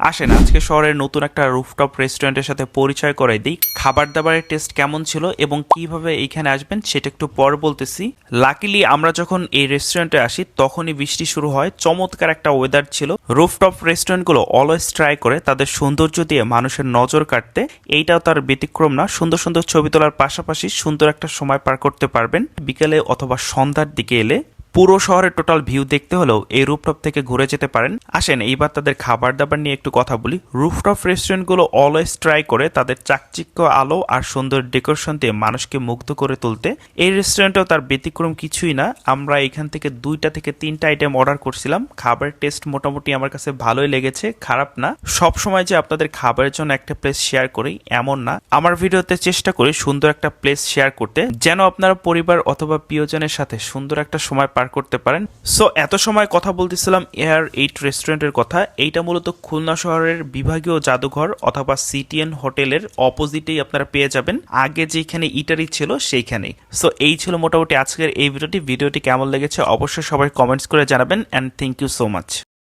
আসেন, আজকে শহরের নতুন একটা রুফটপ রেস্টুরেন্টের সাথে পরিচয় করাই দিই। খাবার দাবারের টেস্ট কেমন ছিল এবং কীভাবে এইখানে আসবেন সেটা একটু পর বলতেছি। লাকিলি আমরা যখন এই রেস্টুরেন্টে আসি, তখনই বৃষ্টি শুরু হয়। চমৎকার একটা ওয়েদার ছিল। রুফটপ রেস্টুরেন্টগুলো অলওয়েজ ট্রাই করে তাদের সৌন্দর্য দিয়ে মানুষের নজর কাটতে। এইটাও তার ব্যতিক্রম না। সুন্দর সুন্দর ছবি তোলার পাশাপাশি সুন্দর একটা সময় পার করতে পারবেন। বিকেলে অথবা সন্ধ্যার দিকে এলে পুরো শহরের টোটাল ভিউ দেখতে হলেও এই রুফটপ থেকে ঘুরে যেতে পারেন। আসেন, এইবার তাদের খাবার দাবার নিয়ে একটু কথা বলি। রুফটপ রেস্টুরেন্টগুলো অলওয়েজ ট্রাই করে তাদের চাকচিক্য, আলো আর সুন্দর ডেকোরেশন দিয়ে মানুষকে মুগ্ধ করে তুলতে। এই রেস্টুরেন্টেও তার ব্যতিক্রম কিছুই না। আমরা এখান থেকে দুইটা থেকে তিনটা আইটেম অর্ডার করছিলাম। খাবারের টেস্ট মোটামুটি আমার কাছে ভালোই লেগেছে, খারাপ না। সব সময় যে আপনাদের খাবারের জন্য একটা প্লেস শেয়ার করি, এমন না। আমার ভিডিওতে চেষ্টা করি সুন্দর একটা প্লেস শেয়ার করতে। যেন আপনারা পরিবার অথবা প্রিয়জনের সাথে সুন্দর একটা সময় পার করতে পারেন। সো এত সময় কথা বলতেছিলাম এয়ার এইট রেস্টুরেন্টের কথা। এইটা মূলত খুলনা শহরের বিভাগীয় জাদুঘর অথবা সিটিএন হোটেলের অপোজিটেই আপনারা পেয়ে যাবেন। আগে যেখানে ইটারি ছিল সেইখানেই। সো এই ছিল মোটামুটি আজকের এই ভিডিওটি। ভিডিওটি কেমন লেগেছে অবশ্যই সবাই কমেন্টস করে জানাবেন। And thank you so much